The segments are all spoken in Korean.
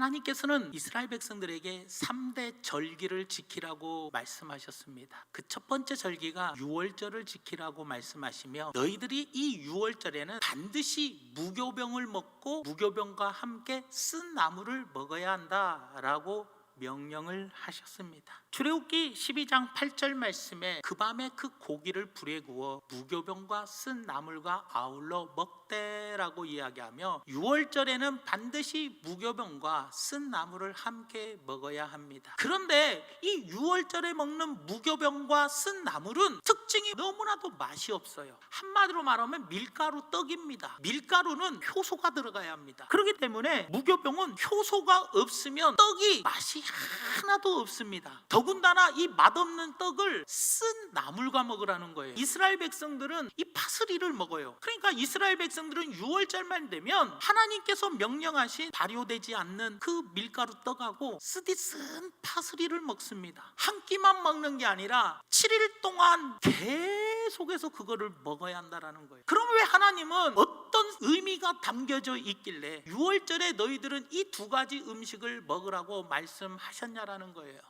하나님께서는 이스라엘 백성들에게 3대 절기를 지키라고 말씀하셨습니다. 그 첫 번째 절기가 유월절을 지키라고 말씀하시며 너희들이 이 유월절에는 반드시 무교병을 먹고 무교병과 함께 쓴 나무를 먹어야 한다라고 명령을 하셨습니다. 출애굽기 12장 8절 말씀에 그 밤에 그 고기를 불에 구워 무교병과 쓴 나물과 아울러 먹 되라고 이야기하며 6월절에는 반드시 무교병과 쓴 나물을 함께 먹어야 합니다. 그런데 이 6월절에 먹는 무교병과 쓴 나물은 특징이 너무나도 맛이 없어요. 한마디로 말하면 밀가루 떡입니다. 밀가루는 효소가 들어가야 합니다. 그렇기 때문에 무교병은 효소가 없으면 떡이 맛이 하나도 없습니다. 더군다나 이 맛없는 떡을 쓴 나물과 먹으라는 거예요. 이스라엘 백성들은 이 파스리를 먹어요. 그러니까 이스라엘 백성 들은 6월절만 되면 하나님께서 명령하신 발효되지 않는 그 밀가루 떡하고 쓰디 쓴 파스리를 먹습니다. 한 끼만 먹는 게 아니라 7일 동안 계속해서 그거를 먹어야 한다라는 거예요. 그럼 왜 하나님은 어떤 의미가 담겨져 있길래 6월절에 너희들은 이 두 가지 음식을 먹으라고 말씀하셨냐라는 거예요.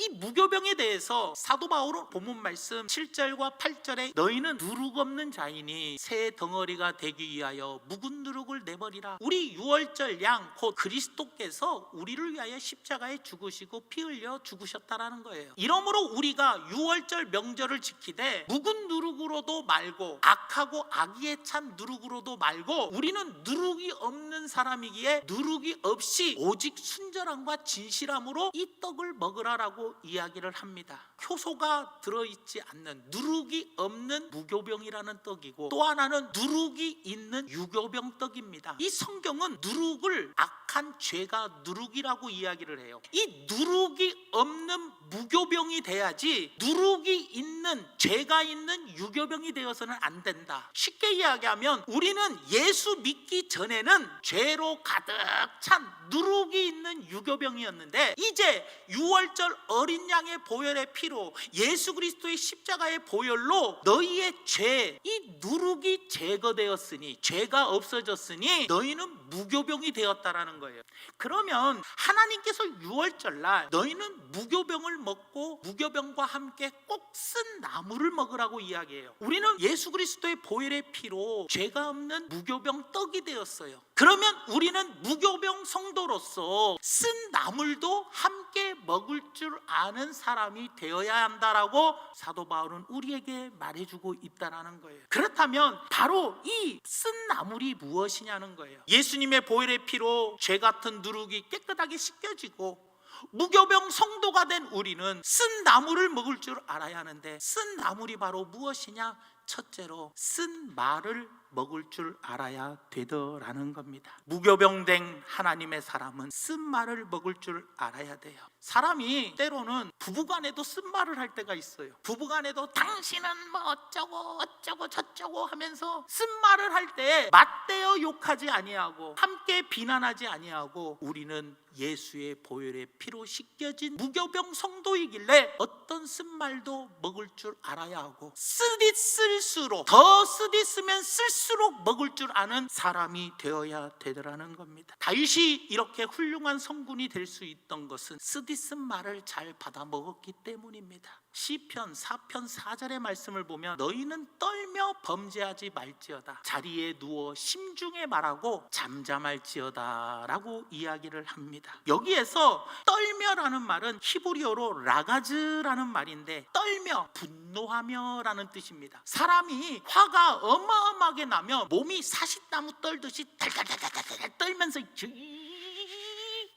이 무교병에 대해서 사도 바울은 본문 말씀 7절과 8절에 너희는 누룩 없는 자이니 새 덩어리가 되기 위하여 묵은 누룩을 내버리라. 우리 유월절 양 곧 그리스도께서 우리를 위하여 십자가에 죽으시고 피 흘려 죽으셨다라는 거예요. 이러므로 우리가 유월절 명절을 지키되 묵은 누룩으로도 말고 악하고 악의에 찬 누룩으로도 말고 우리는 누룩이 없는 사람이기에 누룩이 없이 오직 순전함과 진실함으로 이 떡을 먹으라라고 이야기를 합니다. 효소가 들어있지 않는 누룩이 없는 무교병이라는 떡이고 또 하나는 누룩이 있는 유교병 떡입니다. 이 성경은 누룩을 악 한 죄가 누룩이라고 이야기를 해요. 이 누룩이 없는 무교병이 돼야지 누룩이 있는 죄가 있는 유교병이 되어서는 안 된다. 쉽게 이야기하면 우리는 예수 믿기 전에는 죄로 가득 찬 누룩이 있는 유교병이었는데 이제 유월절 어린 양의 보혈의 피로 예수 그리스도의 십자가의 보혈로 너희의 죄, 이 누룩이 제거되었으니 죄가 없어졌으니 너희는 무교병이 되었다라는 거예요. 그러면 하나님께서 유월절 날 너희는 무교병을 먹고 무교병과 함께 꼭 쓴 나무를 먹으라고 이야기해요. 우리는 예수 그리스도의 보혈의 피로 죄가 없는 무교병 떡이 되었어요. 그러면 우리는 무교병 성도로서 쓴 나물도 함께 먹을 줄 아는 사람이 되어야 한다라고 사도 바울은 우리에게 말해주고 있다라는 거예요. 그렇다면 바로 이 쓴 나물이 무엇이냐는 거예요. 예수님의 보혈의 피로 죄 같은 누룩이 깨끗하게 씻겨지고 무교병 성도가 된 우리는 쓴 나물을 먹을 줄 알아야 하는데 쓴 나물이 바로 무엇이냐? 첫째로 쓴 말을 먹을 줄 알아야 되더라는 겁니다. 무교병된 하나님의 사람은 쓴 말을 먹을 줄 알아야 돼요. 사람이 때로는 부부간에도 쓴 말을 할 때가 있어요. 부부간에도 당신은 뭐 어쩌고 어쩌고 저쩌고 하면서 쓴 말을 할 때 맞대어 욕하지 아니하고 함께 비난하지 아니하고 우리는 예수의 보혈의 피로 씻겨진 무교병 성도이길래 어떤 쓴말도 먹을 줄 알아야 하고 쓰디 쓸 수록 더 쓰디 쓰면 쓸수록 먹을 줄 아는 사람이 되어야 되더라는 겁니다. 다윗이 이렇게 훌륭한 성군이 될 수 있던 것은 쓰디 쓴 말을 잘 받아 먹었기 때문입니다. 시편 4편 4절의 말씀을 보면 너희는 떨며 범죄하지 말지어다 자리에 누워 심중에 말하고 잠잠할지어다라고 이야기를 합니다. 여기에서 떨며라는 말은 히브리어로 라가즈라는 말인데 떨며 분노하며라는 뜻입니다. 사람이 화가 어마어마하게 나면 몸이 사시나무 떨듯이 떨면서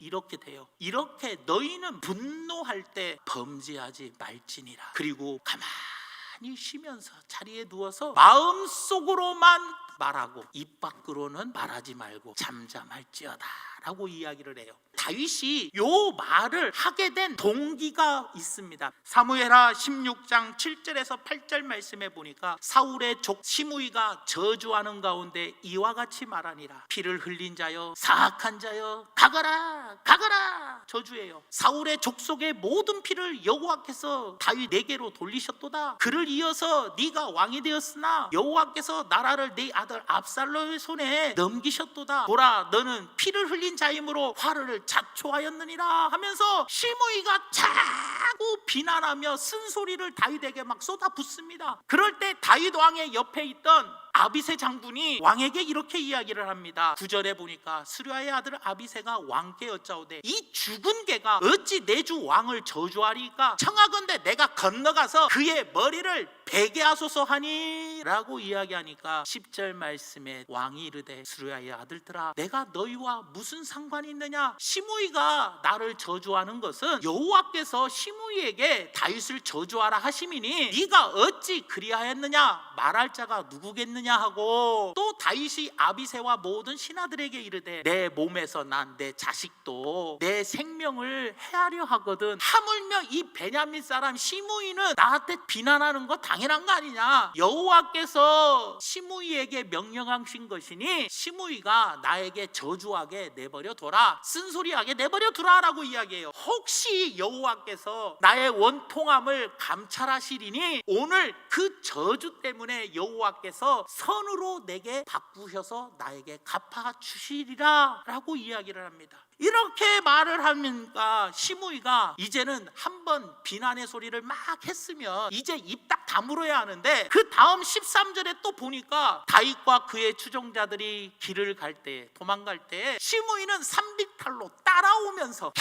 이렇게 돼요. 이렇게 너희는 분노할 때 범죄하지 말지니라. 그리고 가만히 쉬면서 자리에 누워서 마음 속으로만 말하고 입 밖으로는 말하지 말고 잠잠할지어다 라고 이야기를 해요. 다윗이 요 말을 하게 된 동기가 있습니다. 사무엘하 16장 7절에서 8절 말씀에 보니까 사울의 족 시므이가 저주하는 가운데 이와 같이 말하니라 피를 흘린 자여 사악한 자여 가거라 가거라 저주해요. 사울의 족속의 모든 피를 여호와께서 다윗 내게로 돌리셨도다. 그를 이어서 네가 왕이 되었으나 여호와께서 나라를 네 아들 압살롬의 손에 넘기셨도다. 보라 너는 피를 흘린 자이므로 화를 자초하였느니라 하면서 시므이가 자꾸 비난하며 쓴소리를 다윗에게 막 쏟아붓습니다. 그럴 때 다윗 왕의 옆에 있던 아비세 장군이 왕에게 이렇게 이야기를 합니다. 구절에 보니까 스루아의 아들 아비세가 왕께 여짜오되 이 죽은 개가 어찌 내 주 왕을 저주하리까? 청하건대 내가 건너가서 그의 머리를 베게 하소서 하니라고 이야기하니까 10절 말씀에 왕이 이르되 스루아의 아들들아 내가 너희와 무슨 상관이 있느냐? 시므이가 나를 저주하는 것은 여호와께서 시므이에게 다윗을 저주하라 하심이니 네가 어찌 그리하였느냐? 말할 자가 누구겠느냐? 하고 또 다윗이 아비세와 모든 신하들에게 이르되 내 몸에서 난 내 자식도 내 생명을 해하려 하거든. 하물며 이 베냐민 사람 시므이는 나한테 비난하는 거 당연 한 거 아니냐? 여호와께서 시므이에게 명령하신 것이니 시므이가 나에게 저주하게 내버려 둬라 쓴소리하게 내버려 두라라고 이야기해요. 혹시 여호와께서 나의 원통함을 감찰하시리니 오늘 그 저주 때문에 여호와께서 선으로 내게 바꾸셔서 나에게 갚아 주시리라 라고 이야기를 합니다 이렇게 말을 하니까 시므이가 이제는 한 번 비난의 소리를 막 했으면 이제 입 딱 다물어야 하는데 그 다음 13절에 또 보니까 다윗과 그의 추종자들이 길을 갈 때 도망갈 때 시므이는 삼비탈로 따라오면서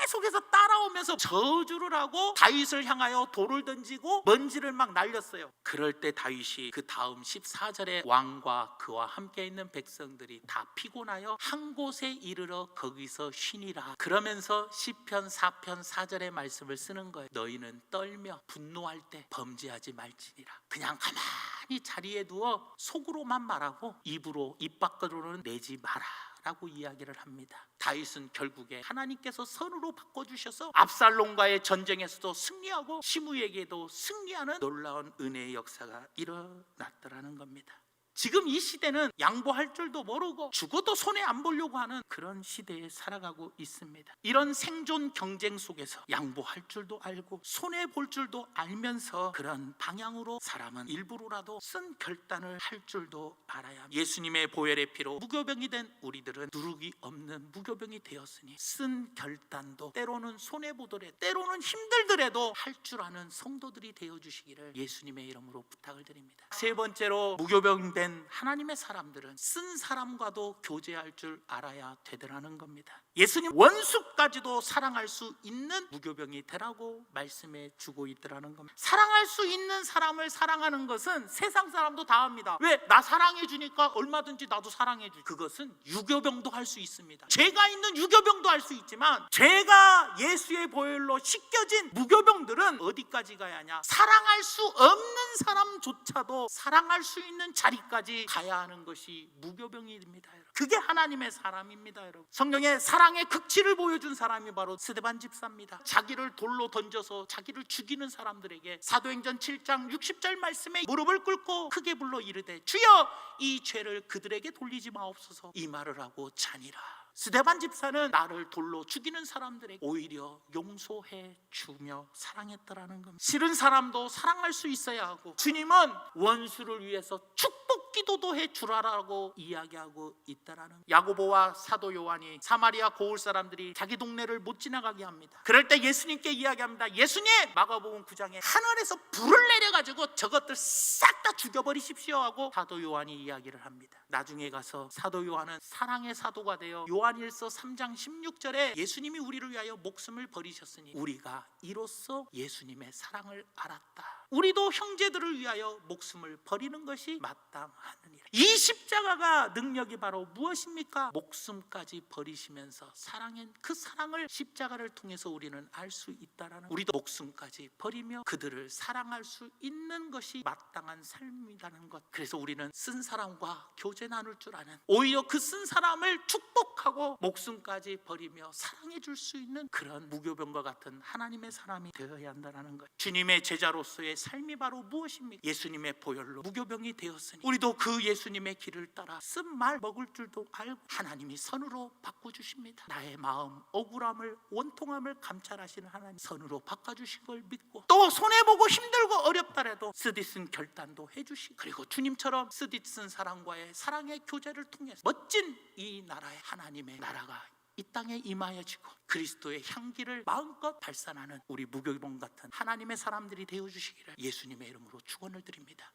계속해서 따라오면서 저주를 하고 다윗을 향하여 돌을 던지고 먼지를 막 날렸어요. 그럴 때 다윗이 그 다음 14절에 왕과 그와 함께 있는 백성들이 다 피곤하여 한 곳에 이르러 거기서 쉬니라. 그러면서 시편 4편 4절의 말씀을 쓰는 거예요. 너희는 떨며 분노할 때 범죄하지 말지니라. 그냥 가만히 자리에 누워 속으로만 말하고 입으로 입 밖으로는 내지 마라. 라고 이야기를 합니다. 다윗은 결국에 하나님께서 선으로 바꿔주셔서 압살롬과의 전쟁에서도 승리하고 시므에게도 승리하는 놀라운 은혜의 역사가 일어났더라는 겁니다. 지금 이 시대는 양보할 줄도 모르고 죽어도 손해 안 보려고 하는 그런 시대에 살아가고 있습니다. 이런 생존 경쟁 속에서 양보할 줄도 알고 손해 볼 줄도 알면서 그런 방향으로 사람은 일부러라도 쓴 결단을 할 줄도 알아야 합니다. 예수님의 보혈의 피로 무교병이 된 우리들은 누룩이 없는 무교병이 되었으니 쓴 결단도 때로는 손해 보더라도 때로는 힘들더라도 할 줄 아는 성도들이 되어 주시기를 예수님의 이름으로 부탁을 드립니다. 세 번째로 무교병 된 하나님의 사람들은 쓴 사람과도 교제할 줄 알아야 되더라는 겁니다. 예수님 원수까지도 사랑할 수 있는 무교병이 되라고 말씀해 주고 있더라는 겁니다. 사랑할 수 있는 사람을 사랑하는 것은 세상 사람도 다 합니다. 왜? 나 사랑해 주니까 얼마든지 나도 사랑해 주. 그것은 유교병도 할 수 있습니다. 죄가 있는 유교병도 할 수 있지만 죄가 예수의 보혈로 씻겨진 무교병들은 어디까지 가야 하냐? 사랑할 수 없는 사람조차도 사랑할 수 있는 자리 까지 가야 하는 것이 무교병입니다. 여러분. 그게 하나님의 사람입니다, 여러분. 성령의 사랑의 극치를 보여준 사람이 바로 스데반 집사입니다. 자기를 돌로 던져서 자기를 죽이는 사람들에게 사도행전 7장 60절 말씀에 무릎을 꿇고 크게 불러 이르되 주여 이 죄를 그들에게 돌리지 마옵소서 이 말을 하고 자니라. 스데반 집사는 나를 돌로 죽이는 사람들에게 오히려 용서해 주며 사랑했더라는 겁니다. 싫은 사람도 사랑할 수 있어야 하고 주님은 원수를 위해서 축복 기도도 해 주라라고 이야기하고 있다라는 야고보와 사도 요한이 사마리아 고을 사람들이 자기 동네를 못 지나가게 합니다. 그럴 때 예수님께 이야기합니다. 예수님 마가복음 9장에 하늘에서 불을 내려 가지고 저것들 싹 다 죽여버리십시오 하고 사도 요한이 이야기를 합니다. 나중에 가서 사도 요한은 사랑의 사도가 되어 요한일서 3장 16절에 예수님이 우리를 위하여 목숨을 버리셨으니 우리가 이로써 예수님의 사랑을 알았다. 우리도 형제들을 위하여 목숨을 버리는 것이 마땅하느니라. 이 십자가가 능력이 바로 무엇입니까? 목숨까지 버리시면서 사랑한 그 사랑을 십자가를 통해서 우리는 알 수 있다라는 우리도 목숨까지 버리며 그들을 사랑할 수 있는 것이 마땅한 삶이라는 것. 그래서 우리는 쓴 사람과 교제 나눌 줄 아는 오히려 그 쓴 사람을 축복하고 목숨까지 버리며 사랑해 줄 수 있는 그런 무교병과 같은 하나님의 사람이 되어야 한다는 것. 주님의 제자로서의 삶이 바로 무엇입니까? 예수님의 보혈로 무교병이 되었으니 우리도 그 예수님의 길을 따라 쓴 말 먹을 줄도 알고 하나님이 선으로 바꿔 주십니다. 나의 마음 억울함을 원통함을 감찰하시는 하나님 선으로 바꿔 주신 걸 믿고 또 손해 보고 힘들고 어렵다래도 쓰디쓴 결단도 해 주시고 그리고 주님처럼 쓰디쓴 사랑과의 사랑의 교제를 통해서 멋진 이 나라의 하나님의 나라가 이 땅에 임하여지고 그리스도의 향기를 마음껏 발산하는 우리 무교병 같은 하나님의 사람들이 되어 주시기를 예수님의 이름으로 축원을 드립니다.